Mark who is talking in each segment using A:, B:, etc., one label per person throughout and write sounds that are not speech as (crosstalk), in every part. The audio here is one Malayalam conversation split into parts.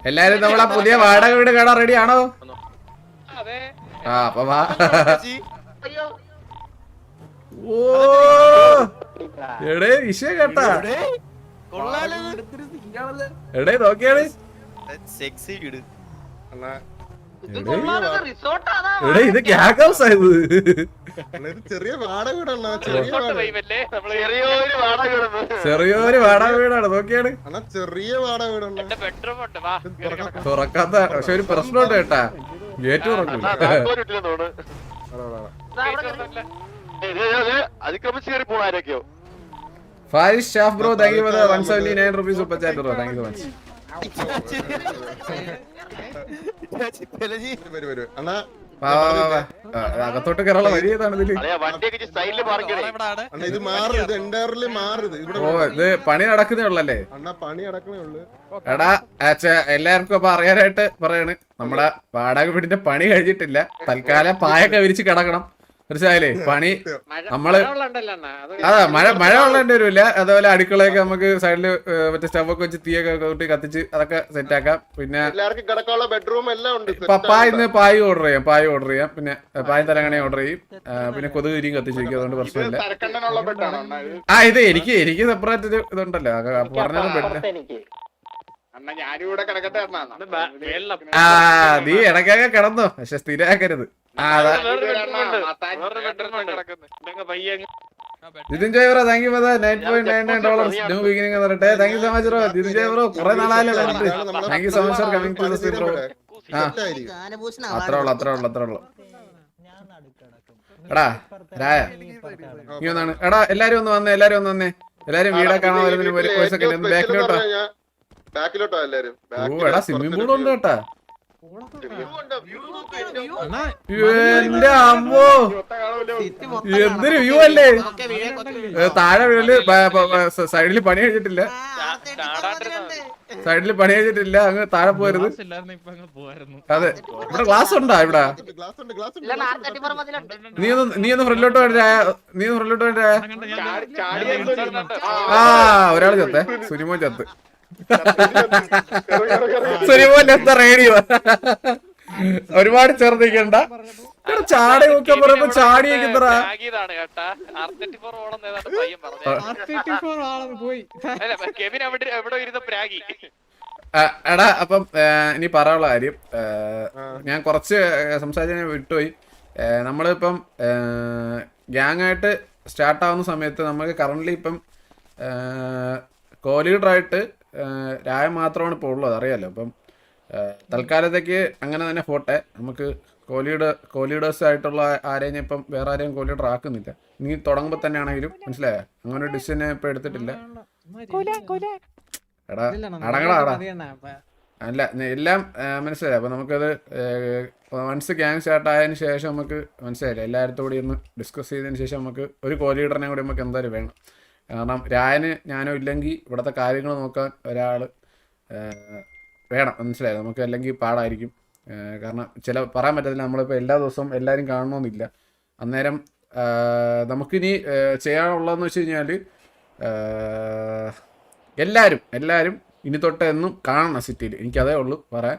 A: എല്ലാരും നമ്മളെ പുതിയ വാടക വീട് കാണാൻ റെഡി ആണോ? ആ അപ്പൊ വാ. ഓ. എടേ വിഷയം കേട്ടാ. എടേ നോക്കിയാണ് എടേ. ഇത് ക്യാക്ക് ഹൗസ് ആയത്
B: ചെറിയ വാടക വീടാണ് ചെറിയ
C: റിസോർട്ട്
B: വാടക.
C: ചെറിയൊരു വാടക
A: വീടാണ് നോക്കിയാണ്.
B: ചെറിയ വാടക വീടാണ്
C: ബെഡ്റൂം ഉണ്ട് വാ കേറി
A: തുറക്കാത്ത പക്ഷെ ഒരു പ്രശ്നമുണ്ട് കേട്ടാ ഗേറ്റ് തുറക്കും
C: അതിക്രമിച്ച് കയറി പോണാരൊക്കെയോ
A: Faris Shaf bro thank you for one seventy nine rupees super chat bro thank you so much
B: വരും വരും. അണ്ണാ
A: അകത്തോട്ട് കയറാനുള്ള വഴി
B: ഇതിൽ? ഇത് മാറും ഇത് എന്റയർലി മാറുത് ഇവിടെ
A: ഓ ഇത് പണി നടക്കുന്നേ ഉള്ളല്ലേ?
B: അണ്ണാ പണി നടക്കണേ ഉള്ളു.
A: എടാ അച്ഛാ എല്ലാവർക്കും അപ്പൊ അറിയാനായിട്ട് പറയാണ്. നമ്മുടെ വാടക വീടിന്റെ പണി കഴിഞ്ഞിട്ടില്ല. തൽക്കാലം പായൊക്കെ വിരിച്ച് കിടക്കണം. മനസ്സിലായില്ലേ? പണി നമ്മൾ അതാ മഴ മഴ വെള്ളേണ്ടി വരില്ല. അതേപോലെ അടുക്കളയൊക്കെ നമുക്ക് സൈഡിൽ മറ്റേ സ്റ്റവൊക്കെ വെച്ച് തീയൊക്കെ കൂട്ടി കത്തിച്ച് അതൊക്കെ സെറ്റ് ആക്കാം. പിന്നെ
B: ബെഡ്റൂം എല്ലാം ഉണ്ട്.
A: പപ്പായിന്ന് പായ് ഓർഡർ ചെയ്യാം പായ് ഓർഡർ ചെയ്യാം. പിന്നെ പായ തലങ്ങണ ഓർഡർ ചെയ്യും. പിന്നെ കൊതുക് ഇരിയും കത്തിച്ച് വെക്കും അതുകൊണ്ട് പ്രശ്നമില്ല.
B: തരക്കണ്ടനുള്ള ബെഡാണ് അണ്ണാ
A: ആ ഇത് എനിക്ക് എനിക്ക് സെപ്പറേറ്റ് ഒരു ഇതുണ്ടല്ലോ പറഞ്ഞാലും ബെഡ് പറ്റില്ല
B: അണ്ണാ ഞാനും കിടക്കട്ടെ അണ്ണാ.
A: ആ നീ ഇടക്കൊക്കെ കിടന്നോ. പക്ഷെ സ്ഥിരമാക്കരുത്. Jithin Jay bro thank you for nine point nine nine dollars new beginning എന്ന് പറയട്ടെ thank you so much bro Jithin Jay bro കുറെ നാളായല്ലോ കണ്ടിട്ട് thank you so much for coming to the bro ആ. അത്രേ ഉള്ളു അത്രേ ഉള്ളു അത്രേ ഉള്ളു എടാ രായ നീ ഒന്നാണ്. എടാ എല്ലാരും ഒന്ന് വന്നേ എല്ലാരും ഒന്ന് വന്നേ. എല്ലാരും കാണാൻ വരുന്നതിന് ഒരു സെക്കൻഡ് ഒന്ന് ബാക്കിലോട്ടോ.
B: ബാക്കിലോട്ടോ എല്ലാരും.
A: ഓ എടാ സ്വിമ്മിംഗ് പൂൾ ഉണ്ട് കേട്ടാ. എന്റെ അമ്മോ എന്തൊരു വ്യൂ അല്ലേ? താഴെ വീട്ടിൽ സൈഡിൽ പണി കഴിച്ചിട്ടില്ല സൈഡിൽ പണി കഴിച്ചിട്ടില്ല അങ്ങ് താഴെ പോരുത് അതെ. ഇവിടെ ഗ്ലാസ് ഉണ്ടാ ഇവിടെ? നീ ഒന്ന് നീ ഒന്ന് ഫ്രണ്ടിലോട്ട് വേണ്ട നീ ഒന്ന് ഫ്രണ്ടിലോട്ട് വേണ്ട ആ ഒരാൾ ചത്തേ. സുനിമോൻ ചത്ത്. ചത്ത റേഡിയോ? ഒരുപാട് ചെറുതിക്കണ്ട എടാ, ചാടി ഒക്കെ പറയുമ്പോ ചാടി വെക്കുന്നറാ ാണ്
C: കേട്ടാ. ആർത്തി ഫോർ ഓണം ഏതാണ്ട് പയ്യൻ പറഞ്ഞു അല്ല കെവിൻ അവിടെ എവിടെ ഇരുന്ന് പ്രാഗി.
A: എടാ അപ്പം ഇനി പറയാനുള്ള കാര്യം ഞാൻ കുറച്ച് സംസാരിച്ച വിട്ടുപോയി. നമ്മളിപ്പം ഗ്യാങ് ആയിട്ട് സ്റ്റാർട്ട് ആവുന്ന സമയത്ത് നമുക്ക് കറന്റ് ഇപ്പം കോലീഡറായിട്ട് രായ മാത്രമാണ് ഇപ്പോൾ ഉള്ളത് അറിയാലോ. അപ്പം തൽക്കാലത്തേക്ക് അങ്ങനെ തന്നെ പോട്ടെ. നമുക്ക് കോഹ്ലിയുടെ കോഹ്ലിയുടേഴ്സ് ആയിട്ടുള്ള ആരെയും ഇപ്പം വേറെ ആരെയും കോഹ്ലിയുടെ ആക്കുന്നില്ല. നീ തുടങ്ങുമ്പോൾ തന്നെ ആണെങ്കിലും മനസ്സിലായോ? അങ്ങനെ ഒരു ഡിസിഷൻ ഇപ്പം എടുത്തിട്ടില്ല. എടാ അടങ്ങടാ അടാ അല്ല എല്ലാം മനസ്സിലായി? അപ്പൊ നമുക്കത് വൺസ് ഗ്യാങ് സ്റ്റാർട്ട് ആയതിനു ശേഷം നമുക്ക് മനസ്സിലായില്ല? എല്ലായിടത്തും കൂടി ഒന്ന് ഡിസ്കസ് ചെയ്തതിന് ശേഷം നമുക്ക് ഒരു കോഹ് ലീഡറിനെ കൂടി നമുക്ക് എന്തായാലും വേണം. കാരണം രായന് ഞാനോ ഇല്ലെങ്കിൽ ഇവിടുത്തെ കാര്യങ്ങൾ നോക്കാൻ ഒരാൾ വേണം. മനസ്സിലായത് നമുക്ക് അല്ലെങ്കിൽ പാടായിരിക്കും. കാരണം ചില പറയാൻ പറ്റത്തില്ല. നമ്മളിപ്പോൾ എല്ലാ ദിവസവും എല്ലാവരും കാണണമെന്നില്ല അന്നേരം നമുക്കിനി ചെയ്യാനുള്ളതെന്ന് വെച്ച് കഴിഞ്ഞാൽ എല്ലാവരും എല്ലാവരും ഇനി തൊട്ട് എന്നും കാണണം സിറ്റിയിൽ. എനിക്കതേ ഉള്ളൂ പറയാൻ.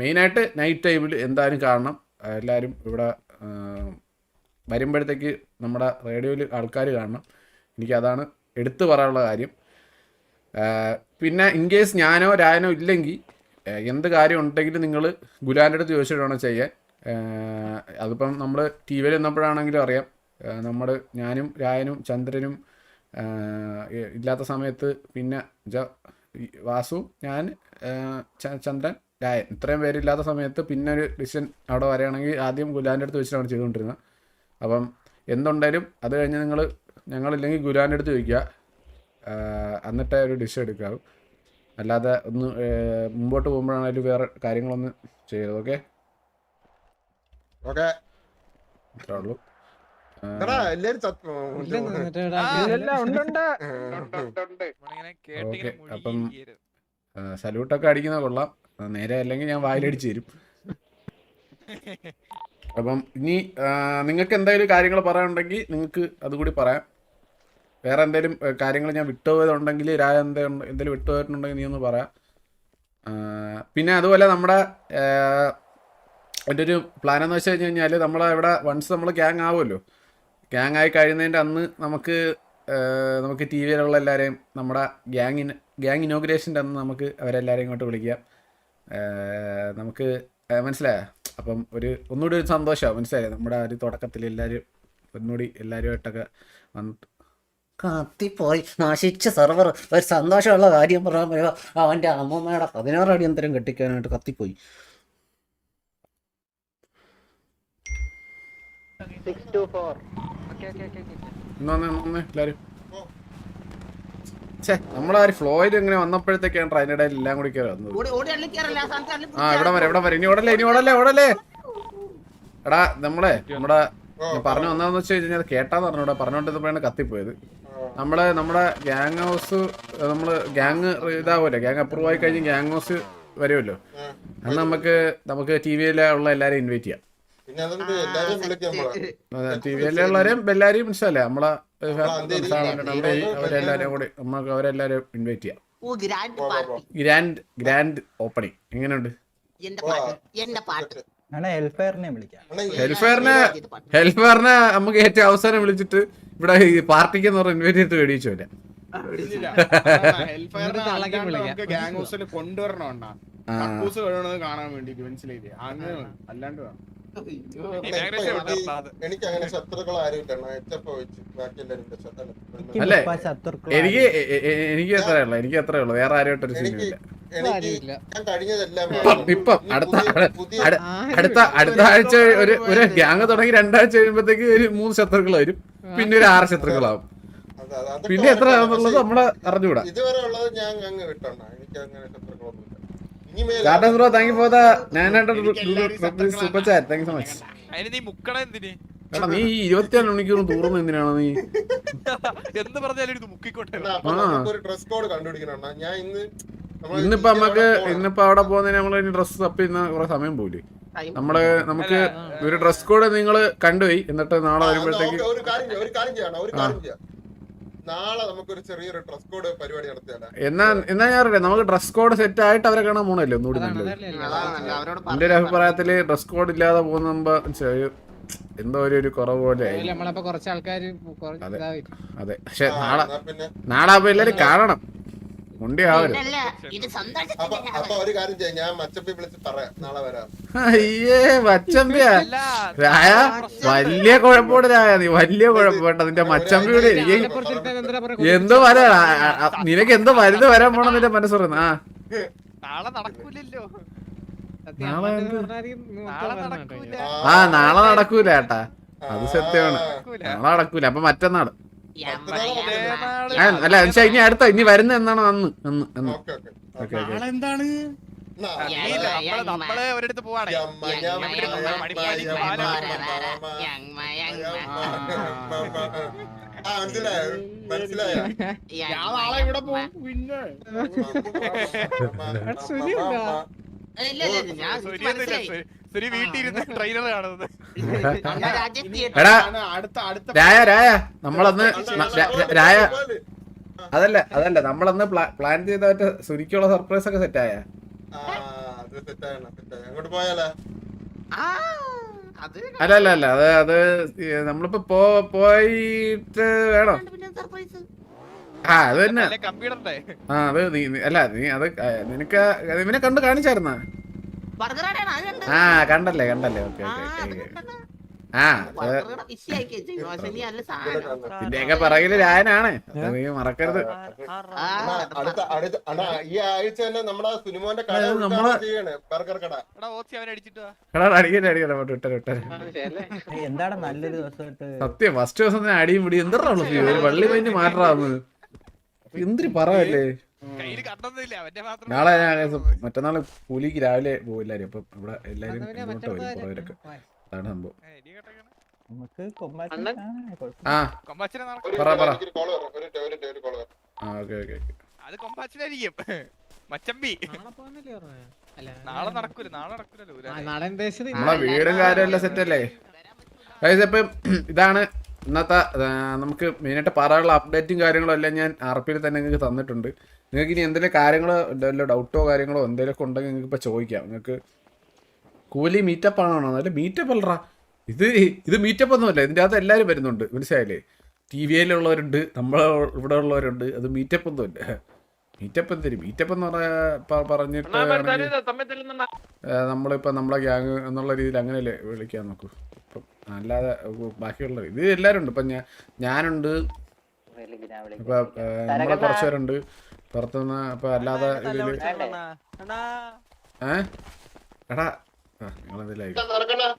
A: മെയിനായിട്ട് നൈറ്റ് ടൈമിൽ എന്തായാലും കാണണം. എല്ലാവരും ഇവിടെ വരുമ്പോഴത്തേക്ക് നമ്മുടെ റേഡിയോയിൽ ആൾക്കാർ കാണണം. എനിക്കതാണ് എടുത്തു പറയാനുള്ള കാര്യം. പിന്നെ ഇൻ കേസ് ഞാനോ രായനോ ഇല്ലെങ്കിൽ എന്ത് കാര്യം ഉണ്ടെങ്കിലും നിങ്ങൾ ഗുലാന്റെ അടുത്ത് ചോദിച്ചിട്ട് ചെയ്യാൻ. അതിപ്പം നമ്മൾ ടി വിയിൽ എന്നപ്പോഴാണെങ്കിലും അറിയാം നമ്മൾ ഞാനും രായനും ചന്ദ്രനും ഇല്ലാത്ത സമയത്ത് പിന്നെ ജ- വാസു ഞാൻ ചന്ദ്രൻ രായൻ ഇത്രയും പേരില്ലാത്ത സമയത്ത് പിന്നെ ഒരു ഡിസിഷൻ അവിടെ വരികയാണെങ്കിൽ ആദ്യം ഗുലാന്റെ അടുത്ത് വെച്ചിട്ടാണ് ചെയ്തുകൊണ്ടിരുന്നത്. അപ്പം എന്തുണ്ടെങ്കിലും അത് കഴിഞ്ഞ് നിങ്ങൾ ഞങ്ങളില്ലെങ്കിൽ ഗുരുവാന്റെ അടുത്ത് ചോദിക്കുക. എന്നിട്ടേ ഒരു ഡിഷ് എടുക്കാവും അല്ലാതെ ഒന്ന് മുമ്പോട്ട് പോകുമ്പോഴാണെങ്കിലും വേറെ കാര്യങ്ങളൊന്നും ചെയ്യരുത് ഓക്കെ?
B: ഓക്കെ.
A: അത്രേ ഉള്ളൂ. അപ്പം സല്യൂട്ടൊക്കെ അടിക്കുന്ന കൊള്ളാം. നേരെ അല്ലെങ്കിൽ ഞാൻ വായിലടിച്ചു തരും. (laughs) അപ്പം ഇനി നിങ്ങൾക്ക് എന്തെങ്കിലും കാര്യങ്ങൾ പറയാനുണ്ടെങ്കിൽ നിങ്ങൾക്ക് അതുകൂടി പറയാം. വേറെ എന്തെങ്കിലും കാര്യങ്ങൾ ഞാൻ വിട്ടുപോയതുണ്ടെങ്കിൽ രാജ എന്തെങ്കിലും എന്തെങ്കിലും വിട്ടുപോയിട്ടുണ്ടെങ്കിൽ നീ ഒന്ന് പറയാം. പിന്നെ അതുപോലെ നമ്മുടെ എന്റെ ഒരു പ്ലാൻ എന്ന് വെച്ച് കഴിഞ്ഞ് കഴിഞ്ഞാൽ നമ്മളെ ഇവിടെ വൺസ് നമ്മൾ ഗ്യാങ് ആവുമല്ലോ. ഗ്യാങ് ആയി കഴിയുന്നതിന്റെ അന്ന് നമുക്ക് നമുക്ക് ടി വിയിലുള്ള എല്ലാവരെയും നമ്മുടെ ഗ്യാങ് ഗ്യാങ് ഇനോഗ്രേഷന്റെ അന്ന് നമുക്ക് അവരെല്ലാവരെയും ഇങ്ങോട്ട് വിളിക്കാം. നമുക്ക് മനസ്സിലായോ? അപ്പം ഒരു ഒന്നുകൂടി ഒരു സന്തോഷമാണ് മനസ്സിലായി? നമ്മുടെ ആ ഒരു തുടക്കത്തിൽ എല്ലാവരും ഒന്നുകൂടി എല്ലാവരുമായിട്ടൊക്കെ വന്നിട്ട്
D: കത്തിപ്പോയി. നശിച്ച സെർവർ ഒരു സന്തോഷമുള്ള കാര്യം പറയാൻ പറയുക അവന്റെ അമ്മമ്മയുടെ പതിനാറ് അടിയന്തരം കെട്ടിക്കാനായിട്ട് കത്തിപ്പോയി.
A: എല്ലാവരും? ഛേ നമ്മളാ ഒരു ഫ്ലോയിൽ ഇങ്ങനെ വന്നപ്പോഴത്തേക്കാണ് ട്രെയിനിടെ എല്ലാം കൂടി കയറി വന്നത്.
D: ഓടി ഓടി അള്ളി കയറല്ലേ ആ
A: ഇവിടെ വരെ ഇവിടെ വരെ? ഇനി ഓടല്ലേ ഇനി ഓടല്ലേ ഓടല്ലേ? എടാ നമ്മളെ നമ്മുടെ പറഞ്ഞു വന്നതെന്ന് വെച്ച് കഴിഞ്ഞാൽ കേട്ടാന്ന് പറഞ്ഞു ഇവിടെ പറഞ്ഞോണ്ടിരുന്നപ്പോഴാണ് കത്തിപ്പോയത്. നമ്മൾ നമ്മുടെ ഗ്യാങ് ഹൗസ് നമ്മൾ ഗ്യാങ് ഇതാവുമല്ലോ ഗ്യാങ് അപ്രൂവ് ആയി കഴിഞ്ഞ് ഗ്യാങ് ഹൗസ് വരുമല്ലോ? അന്ന് നമുക്ക് നമുക്ക് ടി വിയിലുള്ള എല്ലാരെയും ഇൻവൈറ്റ് ചെയ്യാം.
B: എല്ലാരും നമ്മളെ
A: മനസ്സിലല്ലേ കൂടി ഇൻവൈറ്റ് ചെയ്യാം.
D: ഓ grand party
A: grand grand opening എങ്ങനെയുണ്ട്?
E: ഹെൽഫെയറിനെ
A: ഹെൽഫെയറിനെ നമുക്ക് ഏറ്റവും അവസാനം വിളിച്ചിട്ട് ഇവിടെ ഈ പാർട്ടിക്ക് എന്ന് പറഞ്ഞ ഇൻവൈറ്റ് ചെയ്തിട്ട് മേടിച്ചു വരാം. (laughs)
F: കഴിയണത് കാണാൻ വേണ്ടി മനസ്സിലായില്ലേ അങ്ങനെ അല്ലാണ്ട് വേണം.
B: എനിക്ക് എനിക്ക് അങ്ങനെ ശത്രുക്കൾ ആരും ഇല്ല.
A: അല്ലേ? എനിക്ക് എനിക്ക് എത്രയേ ഉള്ളു. എനിക്ക് എത്രയേ ഉള്ളു. വേറെ ആരുമായിട്ട്
B: ഒരു
A: സീനില്ല
B: എനിക്ക് ഞാൻ കഴിഞ്ഞതെല്ലാം
A: ഇപ്പം അടുത്ത അടുത്ത അടുത്ത ആഴ്ച ഒരു ഒരു ഗ്യാങ് തുടങ്ങി രണ്ടാഴ്ച കഴിയുമ്പോഴത്തേക്ക് ഒരു മൂന്ന് ശത്രുക്കൾ വരും. പിന്നെ ഒരു ആറ് ശത്രുക്കളാവും.
B: അത് അത്.
A: പിന്നെ എത്ര
B: ആവുന്നുള്ളത്
A: ആണെന്നുള്ളത്
B: പക്ഷേ
A: അറിഞ്ഞുകൂടാ.
B: ഇതുവരെ ഉള്ളത് ഞാൻ അങ്ങ് വിട്ടോണ്ടാ. എനിക്ക് അങ്ങനെ ശത്രുക്കളൊന്നുമില്ല.
A: Bro thank you for the super chat thank you so much
C: അതിന് നീ മുക്കണ എന്തിന്?
A: എടാ നീ ഈ മണിക്കൂറും തൂർന്ന് എന്തിനാണോ നീ? (laughs)
C: എന്ത് പറഞ്ഞാലും ഇത് മുക്കിക്കോട്ടെ.
B: അണ്ണാ, അപ്പൊ
A: ആ.
B: നമുക്കൊരു ഡ്രസ് കോഡ് കണ്ടുപിടിക്കണം അണ്ണാ. ഞാൻ ഇന്ന് നമ്മൾ
A: ഇന്നിപ്പോ നമുക്ക്. ഇന്നിപ്പോ അവിടെ പോകുന്നതിന് നമ്മൾ ഡ്രസ് ഡ്രസ്സ് ചെയ്യുന്ന കുറെ സമയം പോയില്ലേ? നമ്മൾ നമുക്ക് ഒരു ഡ്രസ് കോഡ് നിങ്ങൾ കണ്ടുപോയി എന്നിട്ട് നാളെ വരുമ്പോഴത്തേക്ക്
B: ഒരു കാര്യം ചെയ്യാം, ഒരു കാര്യം ചെയ്യണം ഒരു കാര്യം ചെയ്യാം. നാളെ നമുക്കൊരു ചെറിയൊരു ഡ്രസ് കോഡ് പരിപാടി നടത്തിയാലോ
A: എന്നാ എന്നാ ഞാൻ അറിയാം. നമുക്ക് ഡ്രസ് കോഡ് സെറ്റ് ആയിട്ട് അവരെ കാണാൻ പോണല്ലോ ഒന്നുകൂടി എന്റെ ഒരു അഭിപ്രായത്തിൽ ഡ്രസ് കോഡ് ഇല്ലാതെ പോകുന്ന എന്തോ ഒരു ഒരു കുറവ് പോലെ ആയി.
G: നമ്മളപ്പോ കുറച്ച് ആൾക്കാർ
A: അതെ. പക്ഷെ നാളെ
B: പിന്നെ.
A: നാളെ അപ്പൊ എല്ലാരും കാണണം.
B: അപ്പൊ ഒരു കാര്യം ചെയ്യാം. ഞാൻ മച്ചമ്പി വിളിച്ച് പറയാം നാളെ വരാം.
A: അയ്യേ മച്ചമ്പിയാ. രായ വലിയ കുഴപ്പമുണ്ട് രായ. നീ വലിയ കുഴപ്പമുണ്ട്. നിന്റെ മച്ചമ്പിയുടെ എനിക്ക് എന്തോ വരാ നിനക്ക് എന്തോ വരുന്ന വരാൻ പോണം നിന്റെ മനസ്സ് പറയുന്നത്? ആ.
C: നാളെ നടക്കൂലല്ലോ.
A: ആ നാളെ നടക്കൂല ഏട്ടാ. അത് സത്യമാണ്. നാളെ നടക്കൂല. അപ്പൊ മറ്റന്നാൾ. അല്ല പക്ഷെ ഇനി അടുത്ത ഇനി വരുന്ന എന്നാണ് അന്ന് അന്ന് അന്ന്
F: എന്താണ്
C: നമ്മൾ ഒരിടത്ത് പോവാണേ
B: മനസ്സിലായോ മനസ്സിലായോ
F: ഞാൻ നാളെ ഇവിടെ പോകും പിന്നെ
C: സുരി- ട്രെയിലർ കാണുന്നത്.
A: എടാ രായ രായ നമ്മളന്ന് രായ അതല്ല അതല്ല നമ്മളന്ന് പ്ലാൻ ചെയ്ത മറ്റേ സുരിക്കുള്ള സർപ്രൈസ് ഒക്കെ സെറ്റ് ആയ.
B: ആ അത് സെറ്റാണ് സെറ്റായി അങ്ങോട്ട് പോയാലോ?
A: അല്ല അല്ല അല്ല അത് അത് നമ്മളിപ്പോ പോയിട്ട് വേണോ? ആ അത് തന്നെ. ആ അത് അല്ല നീ അത് നിനക്ക് ഇവനെ കണ്ട് കാണിച്ചായിരുന്ന? ആ കണ്ടല്ലേ കണ്ടല്ലേ. ഓക്കെ ആ ഇതിന്റെയൊക്കെ പിറകിൽ രായനാണ്. നീ മറക്കരുത്.
B: അടുത്ത അടുത്ത അണ്ണാ ഈ ആഴ്ച തന്നെ നമ്മുടെ സുനിമോന്റെ കട ബർഗർ കട.
A: അടിക്കട്ടെ അടിക്കട്ടെ
E: എന്താണ് നല്ലൊരു ദിവസം
A: സത്യം ഫസ്റ്റ് ദിവസം തന്നെ അടിയും പിടി എന്താ ഒരു പള്ളി മൈൻഡ് മാറ്റാവുന്നത് എന്തിരി പറയല്ലേ നാളെ മറ്റന്നാൾ കൂലിക്ക് രാവിലെ പോയില്ലാരും അപ്പൊ ഇവിടെ എല്ലാരും ഇങ്ങോട്ട് വരും കുറവരൊക്കെ അതാണ് സംഭവം. ആ.
C: കൊമ്പാച്ചിനെ നടക്കും
A: പറ, പറ. ആ ഓക്കെ ഓക്കെ
C: അത് കൊമ്പാച്ചിനായിരിക്കും. മച്ചമ്പി.
G: നാളെ
C: നാളെ നടക്കൂല
A: നമ്മളെ വീടും കാര്യമല്ല സെറ്റ് അല്ലേ? അതായത് ഇപ്പം ഇതാണ് ഇന്നത്തെ നമുക്ക് മെയിനായിട്ട് പറയാനുള്ള അപ്ഡേറ്റും കാര്യങ്ങളും എല്ലാം ഞാൻ ആർ പിയിൽ തന്നെ നിങ്ങൾക്ക് തന്നിട്ടുണ്ട്. നിങ്ങൾക്ക് ഇനി എന്തെങ്കിലും കാര്യങ്ങളോ വല്ല ഡൗട്ടോ കാര്യങ്ങളോ എന്തെങ്കിലുമൊക്കെ ഉണ്ടെങ്കിൽ നിങ്ങൾക്ക് ഇപ്പോൾ ചോദിക്കാം. നിങ്ങൾക്ക് കൂലി മീറ്റപ്പ് ആണോ? അല്ല മീറ്റപ്പ് അല്ലറാ ഇത് ഇത് മീറ്റപ്പ് ഒന്നുമല്ല. ഇതിന്റെ അകത്ത് എല്ലാവരും വരുന്നുണ്ട്. മനസ്സിലായില്ലേ? ടി വിയിലുള്ളവരുണ്ട് നമ്മൾ ഇവിടെ ഉള്ളവരുണ്ട്. അത് മീറ്റപ്പ് ഒന്നുമില്ല. മീറ്റപ്പ് എന്തിന്? മീറ്റപ്പ് എന്ന് പറയാ പ- പറഞ്ഞിട്ട് നമ്മളിപ്പോൾ നമ്മളെ ഗ്യാങ് എന്നുള്ള രീതിയിൽ അങ്ങനെയല്ലേ വിളിക്കാൻ നോക്കൂ. ഇപ്പം അല്ലാതെ ബാക്കിയുള്ള ഇത് എല്ലാവരും ഉണ്ട്. ഇപ്പം ഞാൻ ഞാനുണ്ട്. ഇപ്പം നമ്മളെ കുറച്ച് പേരുണ്ട് പുറത്തുനിന്ന് ഇപ്പം അല്ലാതെ ഇതിൽ ഏ? എടാ നിങ്ങളെന്തെങ്കിലും